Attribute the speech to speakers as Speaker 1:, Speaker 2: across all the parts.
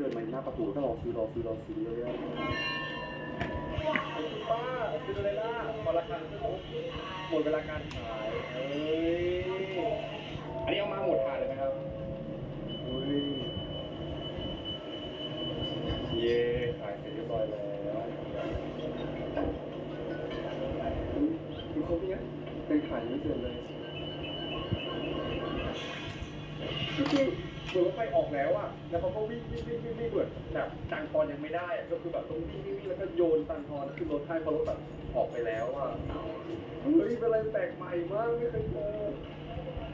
Speaker 1: เดินมาหน้าประตูก็รอซื้อรอซื้อรอซื้อเลยอะ
Speaker 2: คุณป้าซินเดอเรลล่าพอราคาขึ้นปุ๊บหมดเวลาการขายเอ้ย
Speaker 1: อันนี้เอามาหมดถาดเลยไหมครับ
Speaker 2: อุ้ยเย่ขายเสร็จเรียบร้อยแล้ว
Speaker 1: คือเขาเนี่ยเป็นขายไม่เสร็จเลย
Speaker 2: คือ เหมือนรถไฟออกแล้วอะแล้วเขาก็วิ่งวิ่งวิ่งวิ่งวิ่งเหมือนแบบตังทอนยังไม่ได้อะก็คือแบบต้องวิ่งวิ่งวิ่งแล้วก็โยนตังทอนขึ้นรถให้เพราะรถแบบออกไปแล้วอะเฮ้ยเป็นอะไรแปลกใหม่มากไม่เคยเจอ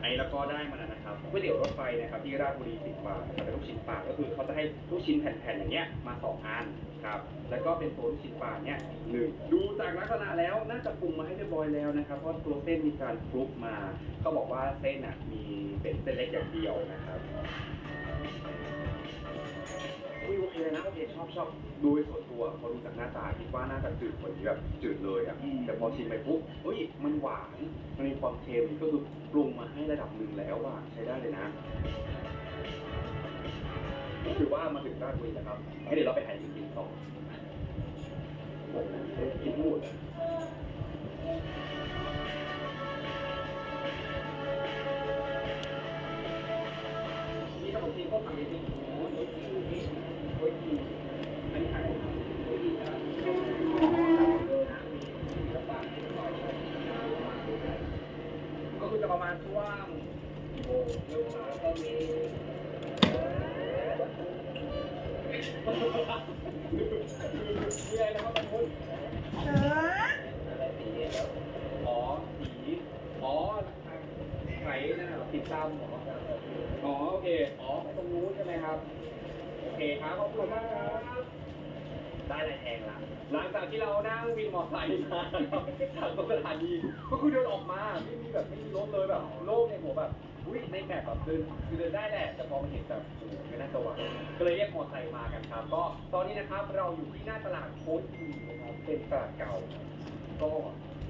Speaker 1: ไอ้แล้วก็ได้มาแล้วนะครับก๋วยเตี๋ยวรถไฟนะครับที่ราชบุรีสิบบาทนะครับเป็นลูกชิ้นปลาก็คือเขาจะให้ลูกชิ้นแผ่นๆอย่างเงี้ยมาสองอันครับแล้วก็เป็นตัวลูกชิ้นปลาเนี่ยหนึ่งดูจากลักษณะแล้วน่าจะปรุงมาให้เรียบร้อยแล้วนะครับเพราะตัวเส้นมีการคลุกมาเขาบอกว่าเส้นอะมีเป็นเส้นเล็กอย่างเดียวนะครับ เคเลยนะโอเคชอบชอบดูในส่วนตัวพอดูจากหน้าตาคิดว่าน่าจะจืดกว่านี้แบบจืดเลยอะแต่พอชิมไปปุ๊บเฮ้ยมันหวานมันมีความเค็มก็คือปรุงมาให้ระดับหนึ่งแล้วอะใช้ได้เลยนะถือว่ามาถึงราชบุรีแล้วครับให้เดี๋ยวเราไปหาอยู่กินต่อโอ้โหเอ๊ะกินหมดอะามเหรออ๋อโอเค อ๋อ ตรงนู้นใช่ไหมครับ โอเคครับ ขอบคุณมากครับ ได้อะไรแทงละหลังจากที่เรานั่งวินมอเตอร์ไซค์มาจากตรงสถานีก็คือเดินออกมาไม่มีแบบไม่มีรถเลยแบบโล่งในหัวแบบอุ้ยในแมปแบบเดินคือเดินได้แหละแต่พอมาเห็นแบบโอ้โหไม่น่าจะไหวก็เลยเรียกมอเตอร์ไซค์มากันครับ ก็ตอนนี้นะครับเราอยู่ที่หน้าตลาดโคตรดีนะครับเป็นตลาดเก่า ก็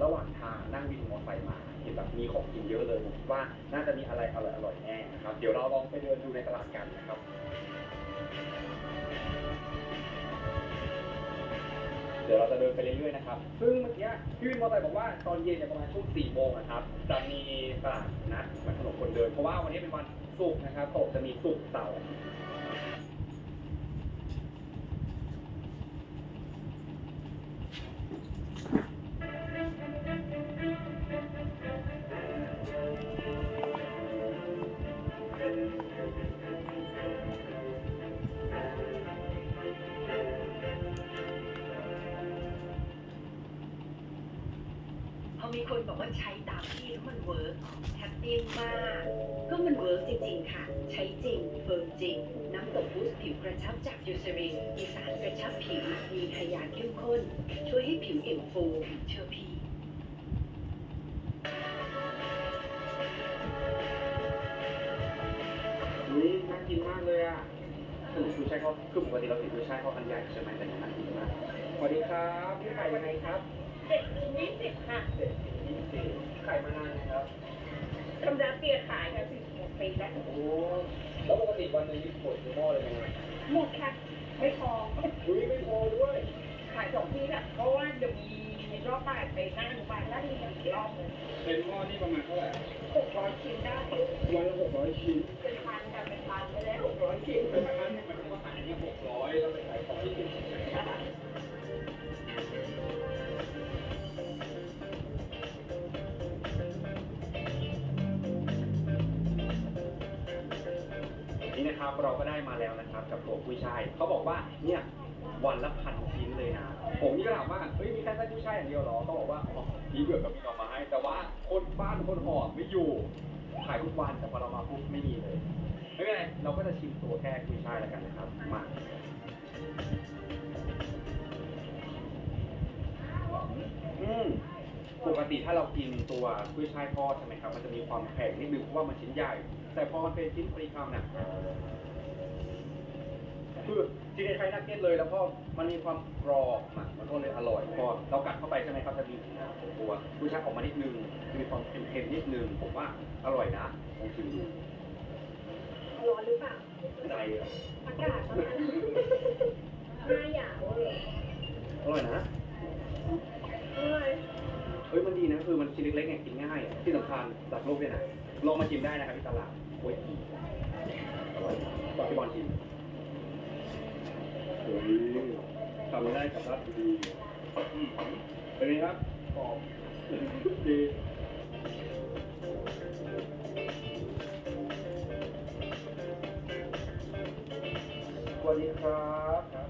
Speaker 1: ระหว่างทางนั่งวินมอเตอร์ไซค์มาเห็นแบบมีของกินเยอะเลยผมว่าน่าจะมีอะไรอร่อยๆแน่นะครับเดี๋ยวเราลองไปเดินดูในตลาดกันนะครับ เดี๋ยวเราจะเดินไปเรื่อยๆนะครับ ซึ่งเมื่อกี้พี่วินมอเตอร์ไซค์บอกว่าตอนเย็นเนี่ยประมาณช่วง4โมงนะครับ จะมีตลาดนัดเหมือนถนนคนเดิน เพราะว่าวันนี้เป็นวันศุกร์นะครับตกจะมีศุกร์เสาร์
Speaker 3: อมีคนบอกว่าใช้ตามที่แล้วมันเวิร์กแฮปปี้มาก ก็มันเวิร์กจริงๆค่ะ ใช้จริงเฟิร์มจริง น้ำตกบูสต์ผิวกระชับจากยูเซรินมีสารกระชับผิว มีไฮยาเข้มข้น ช่วยให้ผิวอิ่มฟูเชื่อพี่
Speaker 1: อุ้ยน่ากินมากเลยอะขนมชูช่ายเขาคือปกติเราติดชูช่ายเขาอันใหญ่ใช่ไหมแต่ยังน่ากินมากสวัสดีครับพี่ไข่ยังไงครับ
Speaker 4: เจ็ดถึงยี่สิบค่ะ
Speaker 1: เด็ดยี่สิบไข่มานานไหมครับ
Speaker 4: กำลังเปียขายกันสิบหกปีแล้ว
Speaker 1: โอ้แล้วปกติวันหนึงนี่หมดกี่หม้อเลยไหมครับ
Speaker 4: หมดค่ะ ไม่พอ
Speaker 1: อุ้ยไม่พอด้วย
Speaker 4: ขายสองที่ค่ะเพราะว่าเดี๋ยวมีรอบบ่ายไปนั่งอนุบาลแล้วมีอีกรอบหนึง
Speaker 1: เป็นหม้อนี่ประมาณเท่าไหร่
Speaker 4: หกร้อยชิ้นได้
Speaker 1: วันละหกร้อยชิ้น
Speaker 4: เป็นพันค่ะเป็นพันไปแล้วหกร้อยชิ้น
Speaker 1: เป็นพันเนี่ยมันก็ขายเนี่ยหกร้อยแล้วไปขายของ นี่นะครับเราก็ได้มาแล้วนะครับกับตัวกุ้ยช่ายเขาบอกว่าเนี่ยวันละพันชิ้นเลยนะ ผมนี่ก็ถามว่าเฮ้ยมีแค่ไส้กุ้ยช่ายอย่างเดียวเหรอเขาบอกว่าอ๋อพี่เบือกกับมีเอามาให้ แต่ว่าคนบ้านคนหอไม่อยู่ขายทุกวันแต่พอเรามาปุ๊บไม่มีเลยไม่เป็นไรเราก็จะชิมตัวแค่กุยช่ายแล้วกันนะครับมาอืม ปกติถ้าเรากินตัวกุ้ยช่ายทอดใช่ไหมครับ มันจะมีความแข็งนิดนึงเพราะว่ามันชิ้นใหญ่ แต่พอมันเป็นชิ้นปริคำเนี่ยคือจริงๆใครนักเก็ตเลย แล้วก็มันมีความกรอบมันก็เลยอร่อยพอเรากัดเข้าไปใช่ไหมครับจะมีกลิ่นของตัวกุ้ยช่ายออกมานิดนึงมีความเค็มๆนิดนึงผมว่าอร่อยนะลองชิมดู
Speaker 4: ร้อนหรือเปล่า
Speaker 1: ใจอากาศต
Speaker 4: อนนั้นหน้าหยาวเลย
Speaker 1: อร่อยนะ
Speaker 4: ศมันชิ
Speaker 1: ล็กๆเนี่ยกินง่ายอะที่สำคัญจากโลกด้วยนะลองมาชิมได้นะครับที่ตลาดโอ้ยอร่อยฝากพี่บอลชิม
Speaker 2: เฮ้ยทำได้กับรัดดี
Speaker 1: เป็นไงครับ
Speaker 2: หอมดีสวัสดีครับครับ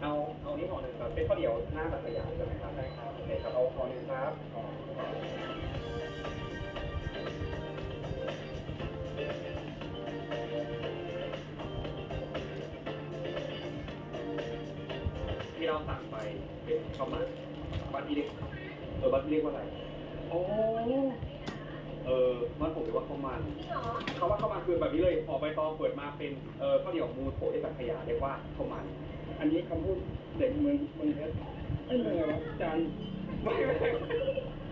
Speaker 1: เอาเอา นี่ห่อหนึ่งครับเป็นข้าวเหนียวหน้าแบบขยะใช่ไหมครับใช่ครับโอเคครับเอาห่อหนึ่งครับที่เราสั่งไปเป็นข้าวมันบ้านที่เรียกเออบ้านที่เรียกว่าอะไรโอ้ ออมันผมเรียกว่าข้าวมันเขาว่าข้าวมันคือแบบนี้เลยออกใบตองเปิดมาเป็นเออข้าวเหนียวมูนโถที่จากขยะเรียกว่าข้าวมัน อันนี้คำพูดเด็กเมืองเมืองเพชรเอ้ยเมืองอะไรวะจันไม่ไม่